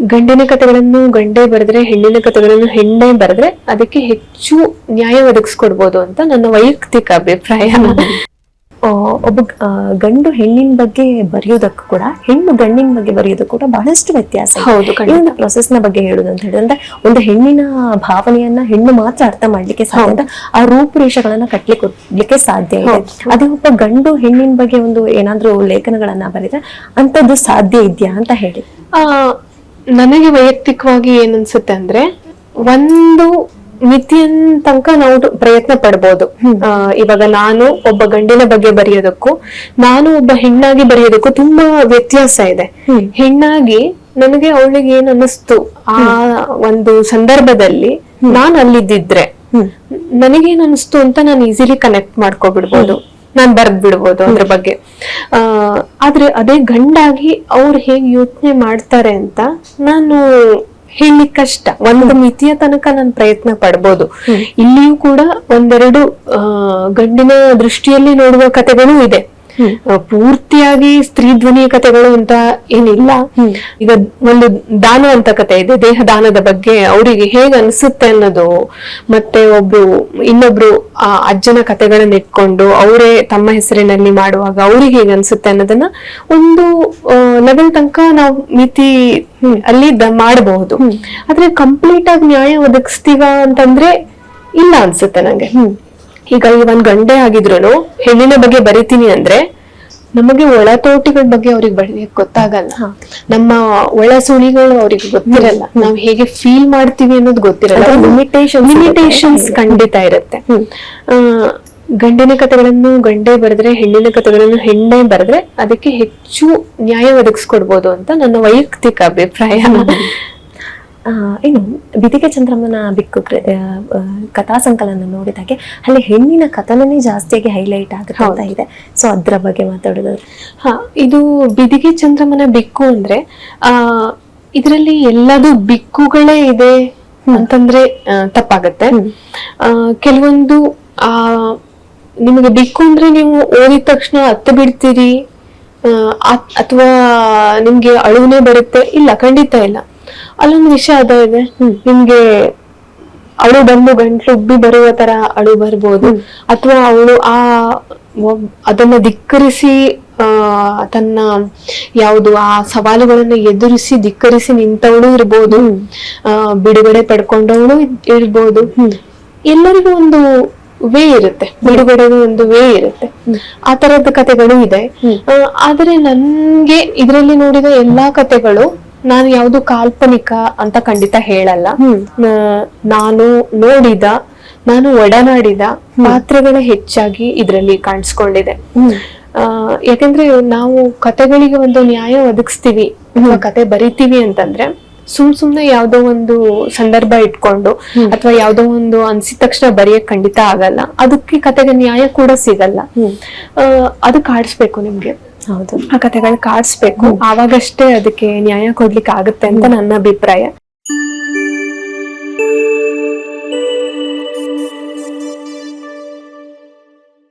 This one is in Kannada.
ಗಂಡಿನ ಕಥೆಗಳನ್ನು ಗಂಡೇ ಬರೆದ್ರೆ ಹೆಣ್ಣಿನ ಕಥೆಗಳನ್ನು ಹೆಣ್ಣೇ ಬರೆದ್ರೆ ಅದಕ್ಕೆ ಹೆಚ್ಚು ನ್ಯಾಯ ಒದಗಿಸ್ಕೊಡ್ಬೋದು ಅಂತ ನನ್ನ ವೈಯಕ್ತಿಕ ಅಭಿಪ್ರಾಯ. ಒಬ್ಬ ಗಂಡು ಹೆಣ್ಣಿನ ಬಗ್ಗೆ ಬರೆಯೋದಕ್ಕೂ ಕೂಡ ಹೆಣ್ಣು ಗಂಡಿನ ಬಗ್ಗೆ ಬರೆಯೋದಕ್ಕೂ ಕೂಡ ಬಹಳಷ್ಟು ವ್ಯತ್ಯಾಸ. ಹೌದು, ಕಣ್ಣಿನ. ಪ್ರೊಸೆಸ್ನ ಬಗ್ಗೆ ಹೇಳುದು ಅಂತ ಹೇಳಿದ್ರೆ ಒಂದು ಹೆಣ್ಣಿನ ಭಾವನೆಯನ್ನ ಹೆಣ್ಣು ಮಾತ್ರ ಅರ್ಥ ಮಾಡ್ಲಿಕ್ಕೆ ಸಾಧ್ಯ ಅಂತ ಆ ರೂಪುರೇಷಗಳನ್ನ ಕಟ್ಲಿ ಕೊಡ್ಲಿಕ್ಕೆ ಸಾಧ್ಯ ಇದೆ. ಅದೇ ಒಬ್ಬ ಗಂಡು ಹೆಣ್ಣಿನ ಬಗ್ಗೆ ಒಂದು ಏನಾದ್ರೂ ಲೇಖನಗಳನ್ನ ಬರೆದ್ರೆ ಅಂತದ್ದು ಸಾಧ್ಯ ಇದೆಯಾ ಅಂತ ಹೇಳಿ. ಆ ನನಗೆ ವೈಯಕ್ತಿಕವಾಗಿ ಏನ್ ಅನ್ಸುತ್ತೆ ಅಂದ್ರೆ ಒಂದು ಮಿತಿಯನ್ ತನಕ ನಾವು ಪ್ರಯತ್ನ ಪಡ್ಬೋದು. ಇವಾಗ ನಾನು ಒಬ್ಬ ಗಂಡಿನ ಬಗ್ಗೆ ಬರೆಯೋದಕ್ಕೂ ನಾನು ಒಬ್ಬ ಹೆಣ್ಣಾಗಿ ಬರೆಯೋದಕ್ಕೂ ತುಂಬಾ ವ್ಯತ್ಯಾಸ ಇದೆ. ಹೆಣ್ಣಾಗಿ ನನಗೆ ಅವಳಿಗೆ ಏನ್ ಅನ್ನಿಸ್ತು ಆ ಒಂದು ಸಂದರ್ಭದಲ್ಲಿ ನಾನು ಅಲ್ಲಿದ್ದಿದ್ರೆ ನನಗೇನ್ ಅನಿಸ್ತು ಅಂತ ನಾನು ಈಸಿಲಿ ಕನೆಕ್ಟ್ ಮಾಡ್ಕೊಬಿಡ್ಬೋದು. ನಾನ್ ಬರ್ದ್ ಬಿಡ್ಬೋದು ಅದ್ರ ಬಗ್ಗೆ. ಆ ಆದ್ರೆ ಅದೇ ಗಂಡಾಗಿ ಅವ್ರು ಹೇಗ್ ಯೋಚನೆ ಮಾಡ್ತಾರೆ ಅಂತ ನಾನು ಹೇಳಿ ಕಷ್ಟ. ಒಂದು ಮಿತಿಯ ತನಕ ನಾನು ಪ್ರಯತ್ನ ಪಡ್ಬೋದು. ಇಲ್ಲಿಯೂ ಕೂಡ ಒಂದೆರಡು ಗಂಡಿನ ದೃಷ್ಟಿಯಲ್ಲಿ ನೋಡುವ ಕಥೆಗಳು ಇದೆ. ಪೂರ್ತಿಯಾಗಿ ಸ್ತ್ರೀ ಧ್ವನಿಯ ಕಥೆಗಳು ಅಂತ ಏನಿಲ್ಲ. ಈಗ ಒಂದು ದಾನ ಅಂತ ಕತೆ ಇದೆ ದೇಹ ದಾನದ ಬಗ್ಗೆ ಅವರಿಗೆ ಹೇಗ್ ಅನ್ಸುತ್ತೆ ಅನ್ನೋದು ಮತ್ತೆ ಒಬ್ರು ಇನ್ನೊಬ್ರು ಆ ಅಜ್ಜನ ಕಥೆಗಳನ್ನ ಇಟ್ಕೊಂಡು ಅವರೇ ತಮ್ಮ ಹೆಸರಿನಲ್ಲಿ ಮಾಡುವಾಗ ಅವ್ರಿಗೆ ಹೇಗ್ ಅನ್ಸುತ್ತೆ ಅನ್ನೋದನ್ನ ಒಂದು ಲೆವೆಲ್ ತನಕ ನಾವು ಮಿತಿ ಅಲ್ಲಿ ಮಾಡಬಹುದು. ಆದ್ರೆ ಕಂಪ್ಲೀಟ್ ಆಗಿ ನ್ಯಾಯ ಒದಗಿಸ್ತೀವ ಅಂತಂದ್ರೆ ಇಲ್ಲ ಅನ್ಸುತ್ತೆ ನಂಗೆ. ಈಗ ಈ ಒಂದ್ ಗಂಡೆ ಆಗಿದ್ರು ಹೆಣ್ಣಿನ ಬಗ್ಗೆ ಬರಿತೀನಿ ಅಂದ್ರೆ ನಮಗೆ ಒಳತೋಟಿಗಳ ಬಗ್ಗೆ ಅವ್ರಿಗೆ ಬರೀ ಗೊತ್ತಾಗಲ್ಲ. ನಮ್ಮ ಒಳ ಸುಳಿಗಳು ಅವ್ರಿಗೆ ಗೊತ್ತಿರಲ್ಲ. ನಾವ್ ಹೇಗೆ ಫೀಲ್ ಮಾಡ್ತೀವಿ ಅನ್ನೋದು ಗೊತ್ತಿರಲ್ಲ. ಲಿಮಿಟೇಷನ್ ಲಿಮಿಟೇಷನ್ಸ್ ಖಂಡಿತ ಇರುತ್ತೆ. ಗಂಡಿನ ಕಥೆಗಳನ್ನು ಗಂಡೇ ಬರೆದ್ರೆ ಹೆಣ್ಣಿನ ಕಥೆಗಳನ್ನು ಹೆಣ್ಣೆ ಬರೆದ್ರೆ ಅದಕ್ಕೆ ಹೆಚ್ಚು ನ್ಯಾಯ ಒದಗಿಸ್ಕೊಡ್ಬೋದು ಅಂತ ನನ್ನ ವೈಯಕ್ತಿಕ ಅಭಿಪ್ರಾಯ. ಇನ್ನು ಬಿದಿಗೆ ಚಂದ್ರಮ್ಮನ ಬಿಕ್ಕು ಕಥಾ ಸಂಕಲನ ನೋಡಿದಾಗೆ ಅಲ್ಲಿ ಹೆಣ್ಣಿನ ಕಥನನೇ ಜಾಸ್ತಿಯಾಗಿ ಹೈಲೈಟ್ ಆಗ್ತಾ ಇದೆ. ಸೊ ಅದ್ರ ಬಗ್ಗೆ ಮಾತಾಡೋದು ಹ ಇದು ಬಿದಿಗೆ ಚಂದ್ರಮನ ಬಿಕ್ಕು ಅಂದ್ರೆ ಆ ಇದರಲ್ಲಿ ಎಲ್ಲದೂ ಬಿಕ್ಕುಗಳೇ ಇದೆ ಅಂತಂದ್ರೆ ತಪ್ಪಾಗತ್ತೆ. ಆ, ಕೆಲವೊಂದು ಆ ನಿಮಗೆ ಬಿಕ್ಕು ಅಂದ್ರೆ ನೀವು ಓದಿದ ತಕ್ಷಣ ಹತ್ತು ಬಿಡ್ತೀರಿ ಅಥವಾ ನಿಮ್ಗೆ ಅಳುವನೇ ಬರುತ್ತೆ ಇಲ್ಲ ಖಂಡಿತ ಇಲ್ಲ. ಅಲ್ಲೊಂದು ವಿಷಯ ಅದ ಇದೆ. ನಿಮ್ಗೆ ಅವಳು ಬಂದು ಗಂಟ್ಲು ಉಬ್ಬಿ ಬರುವ ತರ ಅಳು ಬರ್ಬೋದು. ಅಥವಾ ಅವಳು ಆ ಅದನ್ನ ಧಿಕ್ಕರಿಸಿ ತನ್ನ ಯಾವುದು ಆ ಸವಾಲುಗಳನ್ನ ಎದುರಿಸಿ ಧಿಕ್ಕರಿಸಿ ನಿಂತವಳು ಇರ್ಬೋದು. ಆ ಬಿಡುಗಡೆ ಪಡ್ಕೊಂಡವಳು ಇರ್ಬೋದು. ಎಲ್ಲರಿಗೂ ಒಂದು ವೇ ಇರುತ್ತೆ. ಬಿಡುಗಡೆಗೆ ಒಂದು ವೇ ಇರುತ್ತೆ. ಆ ತರದ ಕಥೆಗಳು ಇದೆ. ಆದರೆ ಆದ್ರೆ ನನ್ಗೆ ಇದರಲ್ಲಿ ನೋಡಿದ ಎಲ್ಲಾ ಕಥೆಗಳು ನಾನು ಯಾವುದು ಕಾಲ್ಪನಿಕ ಅಂತ ಖಂಡಿತ ಹೇಳಲ್ಲ. ನಾನು ನೋಡಿದ ನಾನು ಒಡನಾಡಿದ ಪಾತ್ರಗಳೇ ಹೆಚ್ಚಾಗಿ ಇದರಲ್ಲಿ ಕಾಣಿಸ್ಕೊಂಡಿದೆ. ಯಾಕಂದ್ರೆ ನಾವು ಕತೆಗಳಿಗೆ ಒಂದು ನ್ಯಾಯ ಒದಗಿಸ್ತೀವಿ ಕತೆ ಬರಿತೀವಿ ಅಂತಂದ್ರೆ ಸುಮ್ ಸುಮ್ನೆ ಯಾವ್ದೋ ಒಂದು ಸಂದರ್ಭ ಇಟ್ಕೊಂಡು ಅಥವಾ ಯಾವ್ದೋ ಒಂದು ಅನ್ಸಿದ ತಕ್ಷಣ ಬರೆಯಕ್ ಖಂಡಿತ ಆಗಲ್ಲ. ಅದಕ್ಕೆ ಕತೆಗೆ ನ್ಯಾಯ ಕೂಡ ಸಿಗಲ್ಲ. ಅದು ಕಾಡಿಸ್ಬೇಕು ನಿಮ್ಗೆ. ಹೌದು. ಆ ಕಥೆಗಳು ಕಾಡಿಸ್ಬೇಕು. ಆವಾಗಷ್ಟೇ ಅದಕ್ಕೆ ನ್ಯಾಯ ಕೊಡ್ಲಿಕ್ಕೆ ಆಗುತ್ತೆ ಅಂತ ನನ್ನ ಅಭಿಪ್ರಾಯ.